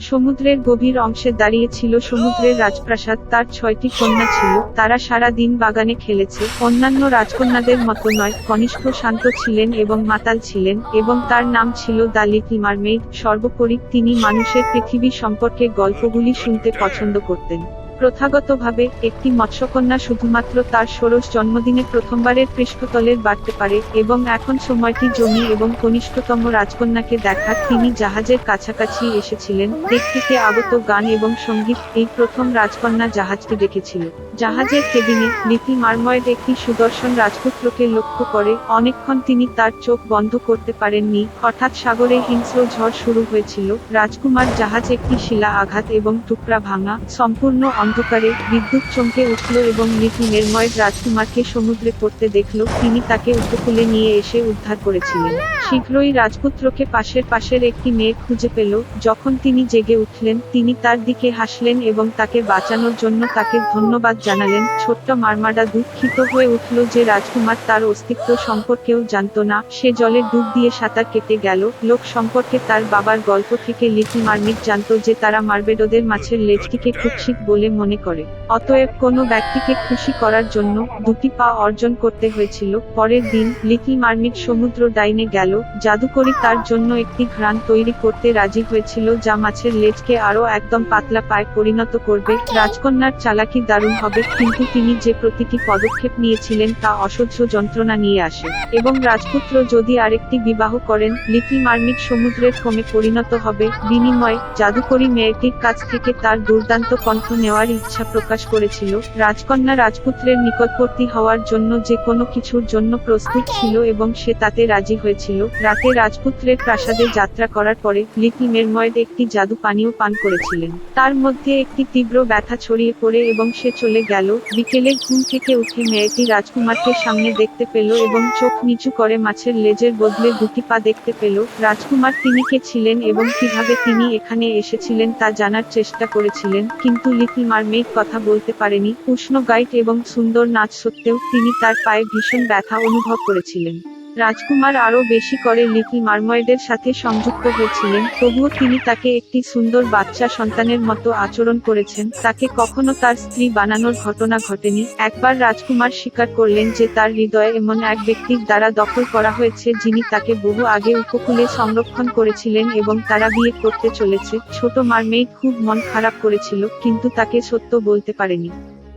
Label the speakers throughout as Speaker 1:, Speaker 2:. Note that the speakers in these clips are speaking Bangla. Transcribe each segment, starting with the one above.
Speaker 1: সমুদ্রের গভীর অংশে দাঁড়িয়ে ছিল সমুদ্রের রাজপ্রাসাদ, তার ছয়টি কন্যা ছিল। তারা সারা দিন বাগানে খেলেছে। অন্যান্য রাজকন্যাদের মতো নয়, কনিষ্ঠ শান্ত ছিলেন এবং মাতাল ছিলেন এবং তার নাম ছিল দালিক মারমেইড। সর্বোপরি তিনি মানুষের পৃথিবী সম্পর্কে গল্পগুলি শুনতে পছন্দ করতেন। প্রথাগতভাবে, একটি মৎস্যকন্যা শুধুমাত্র তার ষোড়শ জন্মদিনে প্রথমবারের পৃষ্ঠতলের বাড়তে পারে, এবং এখন সময়টি জমি এবং কনিষ্ঠতম রাজকন্যাকে দেখার তিনি জাহাজের কাছাকাছি এসেছিলেন দিক থেকে আগত গান এবং সংগীত, এই প্রথম রাজকন্যা জাহাজটি দেখেছিল। জাহাজের কেবিনে লিপি মারময়েড একটি সুদর্শন রাজপুত্রকে লক্ষ্য করে অনেকক্ষণ তিনি তার চোখ বন্ধ করতে পারেননি। হঠাৎ সাগরে হিংস্র ঝড় শুরু হয়েছিল। রাজকুমার জাহাজ একটি শিলা আঘাত এবং টুকরা ভাঙা, সম্পূর্ণ অন্ধকারে বিদ্যুৎ চমকে উঠল এবং লিপি নির্ময়েড রাজকুমারকে সমুদ্রে পড়তে দেখল। তিনি তাকে উপকূলে নিয়ে এসে উদ্ধার করেছিলেন। শীঘ্রই রাজপুত্রকে পাশের পাশের একটি মেয়ে খুঁজে পেল। যখন তিনি জেগে উঠলেন, তিনি তার দিকে হাসলেন এবং তাকে বাঁচানোর জন্য তাকে ধন্যবাদ জানালেন, ছোট্ট মারমাডা দুঃখিত হয়ে উঠল যে রাজকুমার তার অস্তিত্ব সম্পর্কেও জানতো না, সে জলে ডুব দিয়ে সাঁতার কেটে গেল, লোক সম্পর্কে তার বাবার গল্প থেকে লিপি মার্মিক জানতো যে তারা মার্বেডোদের মাছের লেজটিকে কুৎসিত বলে মনে করে। অতএব কোনো ব্যক্তিকে খুশি করার জন্য দুটি পা অর্জন করতে হয়েছিল। পরের দিন লিটল মার্মিট সমুদ্র ডাইনে গেল, জাদুকরি তার জন্য একটি ঘ্রাণ তৈরি করতে রাজি হয়েছিল যা মাছের লেজকে আরও একদম পাতলা পায়ে পরিণত করবে। রাজকন্যার চালাকি দারুণ হবে কিন্তু তিনি যে প্রতিটি পদক্ষেপ নিয়েছিলেন তা অসহ্য যন্ত্রণা নিয়ে আসে। এবং রাজপুত্র যদি আরেকটি বিবাহ করেন লিটল মার্মিট সমুদ্রের কমে পরিণত হবে। বিনিময়ে, জাদুকরী মেয়েটির কাছ থেকে তার দুর্দান্ত কণ্ঠ নেওয়ার ইচ্ছা প্রকাশ করেছিল। রাজকন্যা রাজপুত্রের নিকটবর্তী হওয়ার জন্য যে কোনো কিছুর জন্য প্রস্তুত ছিল এবং সে তাতে রাজি হয়েছিল। রাতে রাজপুত্রের প্রাসাদে যাত্রা করার পরে লিটল মেরময়েড একটি জাদু পানীয় পান করেছিলেন। তার মধ্যে একটি তীব্র ব্যথা ছড়িয়ে পড়ে এবং সে চলে গেল, বিকেলে ঘুম থেকে উঠে মেয়েটি রাজকুমারকে সামনে দেখতে পেল এবং চোখ নিচু করে মাছের লেজের বদলে দুটি পা দেখতে পেল। রাজকুমার তিনি কে ছিলেন এবং কীভাবে তিনি এখানে এসেছিলেন তা জানার চেষ্টা করেছিলেন, কিন্তু লিটল মারমেইড কথা বলতে পারেনি। উষ্ণ গাইড এবং সুন্দর নাচ সত্ত্বেও তিনি তার পায়ে ভীষণ ব্যথা অনুভব করেছিলেন। রাজকুমার আরও বেশি করে লিটল মারময়েডের সাথে সংযুক্ত হয়েছিলেন, তবুও তিনি তাকে একটি সুন্দর বাচ্চা সন্তানের মতো আচরণ করেছেন, তাকে কখনো তার স্ত্রী বানানোর ঘটনা ঘটেনি, একবার রাজকুমার স্বীকার করলেন যে তার হৃদয়ে এমন এক ব্যক্তির দ্বারা দখল করা হয়েছে যিনি তাকে বহু আগে উপকূলে সংরক্ষণ করেছিলেন এবং তারা বিয়ে করতে চলেছে, ছোট মারমেইড খুব মন খারাপ করেছিল, কিন্তু তাকে সত্য বলতে পারেনি।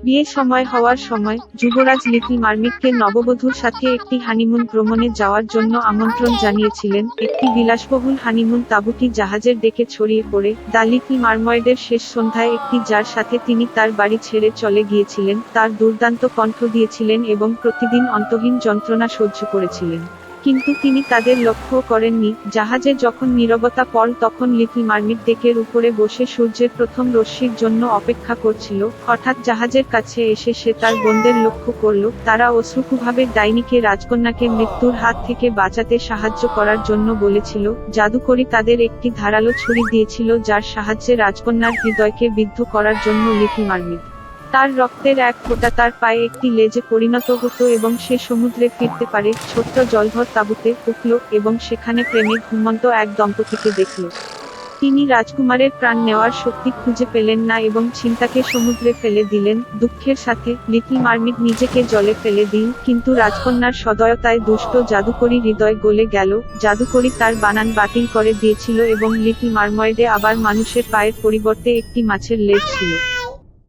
Speaker 1: বিয়ে সময় হওয়ার সময় যুবরাজ লিটল মার্মিককে নববধূর সাথে একটি হানিমুন ভ্রমণে যাওয়ার জন্য আমন্ত্রণ জানিয়েছিলেন। একটি বিলাসবহুল হানিমুন তাঁবুটি জাহাজের ডেকে ছড়িয়ে পড়ে। দা লিটল মারময়েডের শেষ সন্ধ্যায় একটি যার সাথে তিনি তার বাড়ি ছেড়ে চলে গিয়েছিলেন। তার দুর্দান্ত কণ্ঠ দিয়েছিলেন এবং প্রতিদিন অন্তহীন যন্ত্রণা সহ্য করেছিলেন। কিন্তু তিনি তাদের লক্ষ্য করেননি। জাহাজে যখন নীরবতা পল তখন লিটল মার্মিট ডেকের উপরে বসে সূর্যের প্রথম রশ্মির জন্য অপেক্ষা করছিল। হঠাৎ জাহাজের কাছে এসে সে তার বোনদের লক্ষ্য করল। তারা অশ্রুকুভাবে ডাইনিকে রাজকন্যাকে মৃত্যুর হাত থেকে বাঁচাতে সাহায্য করার জন্য বলেছিল। জাদুকরি তাদের একটি ধারালো ছুরি দিয়েছিল, যার সাহায্যে রাজকন্যার হৃদয়কে বিদ্ধ করার জন্য লিটল মার্মিট তার রক্তের এক ফোঁটা তার পায়ে একটি লেজে পরিণত হতো এবং সে সমুদ্রে ফিরতে পারে, ছোট্ট জলভর তাঁবুতে উঠল এবং সেখানে প্রেমে ঘুমন্ত এক দম্পতিকে দেখল। তিনি রাজকুমারের প্রাণ নেওয়ার শক্তি খুঁজে পেলেন না এবং চিন্তাকে সমুদ্রে ফেলে দিলেন। দুঃখের সাথে লিটল মার্মিট নিজেকে জলে ফেলে দিন, কিন্তু রাজকন্যার সদয়তায় দুষ্ট জাদুকরি হৃদয় গলে গেল। জাদুকরি তার বানান বাতিল করে দিয়েছিল এবং লিটল মারময়েডে আবার মানুষের পায়ের পরিবর্তে একটি মাছের লেজ ছিল।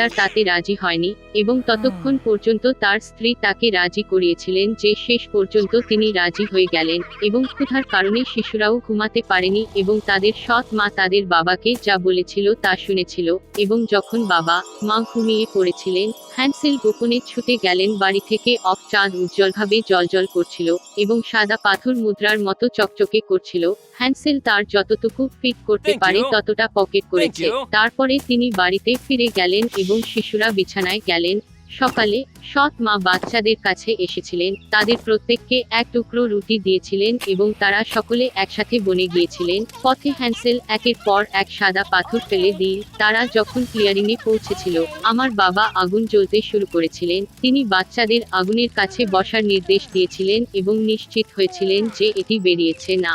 Speaker 2: গ্রেটার তাতে রাজি হয়নি এবং ততক্ষণ পর্যন্ত তার স্ত্রী তাকে রাজি করিয়েছিলেন যে শেষ পর্যন্ত তিনি রাজি হয়ে গেলেন এবং ক্ষুধার কারণে শিশুরাও ঘুমাতে পারেনি এবং তাদের সৎ মা তাদের বাবাকে যা বলেছিল তা শুনেছিল এবং যখন বাবা মা ঘুমিয়ে পড়েছিলেন হ্যান্সেল গোপনে ছুটে গেলেন বাড়ি থেকে অফ চাঁদ উজ্জ্বলভাবে জলজল করছিল এবং সাদা পাথর মুদ্রার মতো চকচকে করছিল হ্যান্সেল তার যতটুকু ফিট করতে পারে ততটা পকেট করেছে। তারপরে তিনি বাড়িতে ফিরে গেলেন এবং শিশুরা বিছানায় গেলেন। সকালে সৎ মা বাচ্চাদের কাছে এসেছিলেন। তাদের প্রত্যেককে এক টুকরো রুটি দিয়েছিলেন এবং তারা সকলে একসাথে বনে গিয়েছিলেন। পথে হ্যান্সেল একের পর এক সাদা পাথর ফেলে দিন তারা যখন ক্লিয়ারিংয়ে পৌঁছেছিল আমার বাবা আগুন জ্বলতে শুরু করেছিলেন। তিনি বাচ্চাদের আগুনের কাছে বসার নির্দেশ দিয়েছিলেন এবং নিশ্চিত হয়েছিলেন যে এটি বেরিয়েছে না।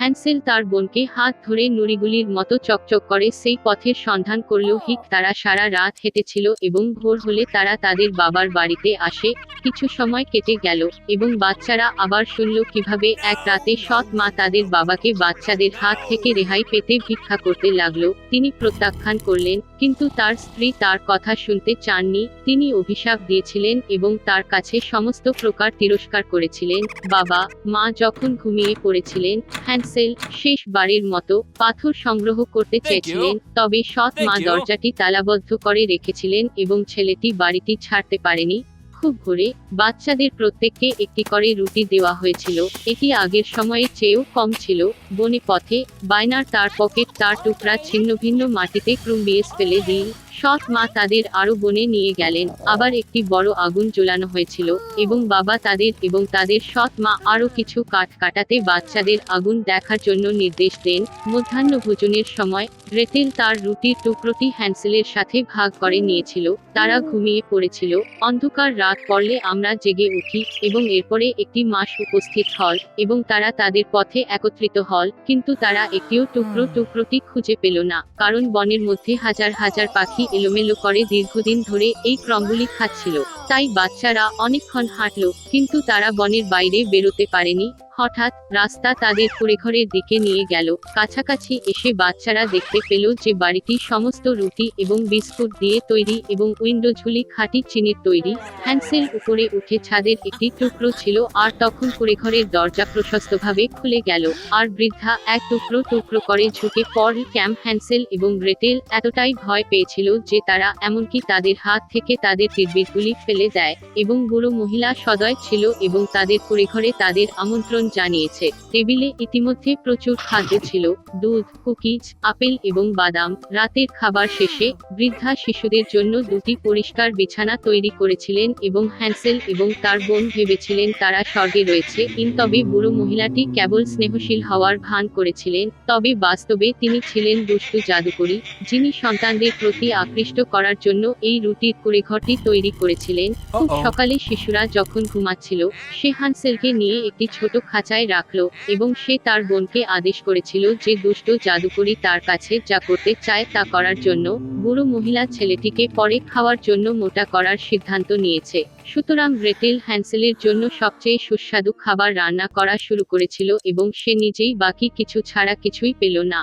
Speaker 2: হ্যান্সেল তার বোনকে হাত ধরে নুড়িগুলির মতো চকচক করে সেই পথের সন্ধান করল হিক তারা সারা রাত হেঁটেছিল এবং ভোর হলে তারা তাদের বাবার বাড়িতে আসে, কিছু সময় কেটে গেল এবং বাচ্চারা আবার শুনল কীভাবে এক রাতে সৎ মা তাদের বাবাকে বাচ্চাদের হাত থেকে রেহাই পেতে ভিক্ষা করতে লাগল। তিনি প্রত্যাখ্যান করলেন কিন্তু তার স্ত্রী তার কথা শুনতে চাননি তিনি অভিশাপ দিয়েছিলেন এবং তার কাছে সমস্ত প্রকার তিরস্কার করেছিলেন বাবা মা যখন ঘুমিয়ে পড়েছিলেন হ্যান্সেল শেষবারের মতো পাথর সংগ্রহ করতে চেয়েছিলেন তবে সৎ মা দরজাটি তালাবদ্ধ করে রেখেছিলেন এবং ছেলেটি বাড়িটি ছাড়তে পারেনি খুব ভোরে বাচ্চাদের প্রত্যেককে একটি করে রুটি দেওয়া হয়েছিল। এটি আগের সময়ের চেয়েও কম ছিল। বনে পথে, বাইনার তার পকেট তার টুকরা ছিন্ন ভিন্ন মাটিতে ক্রুম্বিয়েস ফেলে দিন সৎ মা তাদের আরও বনে নিয়ে গেলেন। আবার একটি বড় আগুন জ্বলানো হয়েছিল এবং বাবা তাদের এবং তাদের সৎ মা আরও কিছু কাঠ কাটাতে বাচ্চাদের আগুন দেখার জন্য নির্দেশ দেন। মধ্যাহ্ন ভোজনের সময় গ্রেটেল তার রুটির টুকরোটি হ্যান্সেলের সাথে ভাগ করে নিয়েছিল। তারা ঘুমিয়ে পড়েছিল। অন্ধকার রাত পড়লে আমরা জেগে উঠি এবং এরপরে একটি মাস উপস্থিত হল এবং তারা তাদের পথে একত্রিত হল, কিন্তু তারা একটিও টুকরো টুকরোটি খুঁজে পেল না, কারণ বনের মধ্যে হাজার হাজার পাখি এলোমেলো করে দীর্ঘদিন ধরে এই ক্রমগুলি খাচ্ছিল। তাই বাচ্চারা অনেকক্ষণ হাঁটল, কিন্তু তারা বনের বাইরে বেরোতে পারেনি। হঠাৎ রাস্তা তাদের কুড়েঘরের দিকে নিয়ে গেল। কাছাকাছি এসে বাচ্চারা দেখতে পেল যে বাড়িটি সমস্ত রুটি এবং বিস্কুট দিয়ে তৈরি এবং উইন্ডো ঝুলি খাঁটি চিনির তৈরি। হ্যান্সেল উপরে উঠে ছাদের একটি টুকরো ছিল আর তখন কুড়েঘরের দরজা প্রশস্তভাবে খুলে গেল। আর বৃদ্ধা এক টুকরো টুকরো করে ঝুঁকে পর ক্যাম্প হ্যান্সেল এবং গ্রেটেল এতটাই ভয় পেয়েছিল যে তারা এমনকি তাদের হাত থেকে তাদের তীরবিদগুলি ফেলে দেয় এবং বুড়ো মহিলা সদয় ছিল এবং তাদের কুড়েঘরে তাদের আমন্ত্রণ জানিয়েছে টেবিলে ইতিমধ্যে প্রচুর খাদ্য ছিল দুধ কুকিজ আপেল এবং বাদাম। রাতের খাবার শেষে বৃদ্ধা শিশুদের জন্য দুটি পরিষ্কার বিছানা তৈরি করেছিলেন এবং হ্যান্সেল এবং তার বোন ভেবেছিলেন তারা স্বর্গে রয়েছে। ইন তবে বুড়ো মহিলাটি কেবল স্নেহশীল হওয়ার ভান করেছিলেন তবে বাস্তবে তিনি ছিলেন দুষ্টু জাদুকরী যিনি সন্তানদের প্রতি আকৃষ্ট করার জন্য এই রুটির কুড়েঘরটি তৈরি করেছিলেন। খুব সকালে শিশুরা যখন ঘুমাচ্ছিল সে হানসেলকে নিয়ে একটি ছোট খাঁচায় রাখল এবং সে তার বোনকে আদেশ করেছিল যে দুষ্ট জাদুকরি তার কাছে যা করতে চায় তা করার জন্য, বুড়ো মহিলা ছেলেটিকে পরে খাওয়ার জন্য মোটা করার সিদ্ধান্ত নিয়েছে। সুতরাং গ্রেটেল হ্যান্সেলের জন্য সবচেয়ে সুস্বাদু খাবার রান্না করা শুরু করেছিল এবং সে নিজেই বাকি কিছু ছাড়া কিছুই পেল না।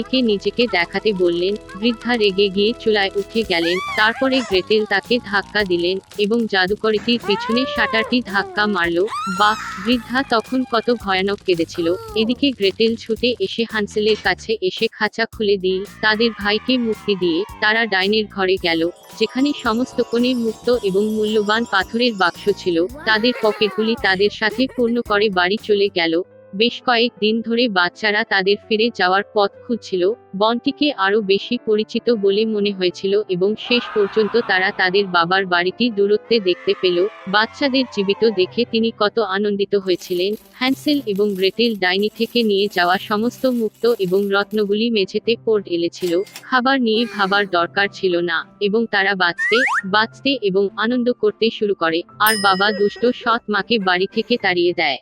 Speaker 2: ডাইনিকে নিজেকে দেখাতে বললেন, বৃদ্ধা রেগে গিয়ে চুলায় উঠে গেলেন, তারপরে গ্রেটেল তাকে ধাক্কা দিলেন এবং জাদুকরিটির পিছনে শাটারটি ধাক্কা মারল বা বৃদ্ধা তখন কত ভয়ানক কেঁদেছিল, এদিকে গ্রেটেল ছুটে এসে হানসেলের কাছে এসে খাঁচা খুলে দিই তাদের ভাইকে মুক্তি দিয়ে তারা ডাইনের ঘরে গেল, যেখানে সমস্ত কোণে মুক্ত এবং মূল্যবান পাথরের বাক্স ছিল, তাদের পকেটগুলি তাদের সাথে পূর্ণ করে বাড়ি চলে গেল বেশ কয়েক দিন ধরে বাচ্চারা তাদের ফিরে যাওয়ার পথ খুঁজছিল, বনটিকে আরও বেশি পরিচিত বলে মনে হয়েছিল এবং শেষ পর্যন্ত তারা তাদের বাবার বাড়িটি দূরত্বে দেখতে পেল। বাচ্চাদের জীবিত দেখে তিনি কত আনন্দিত হয়েছিলেন। হ্যান্সেল এবং গ্রেটেল ডাইনি থেকে নিয়ে যাওয়া সমস্ত মুক্ত এবং রত্নগুলি মেঝেতে পড় এলেছিল। খাবার নিয়ে ভাবার দরকার ছিল না এবং তারা বাঁচতে বাঁচতে এবং আনন্দ করতে শুরু করে। আর বাবা দুষ্ট সৎ মাকে বাড়ি থেকে তাড়িয়ে দেয়।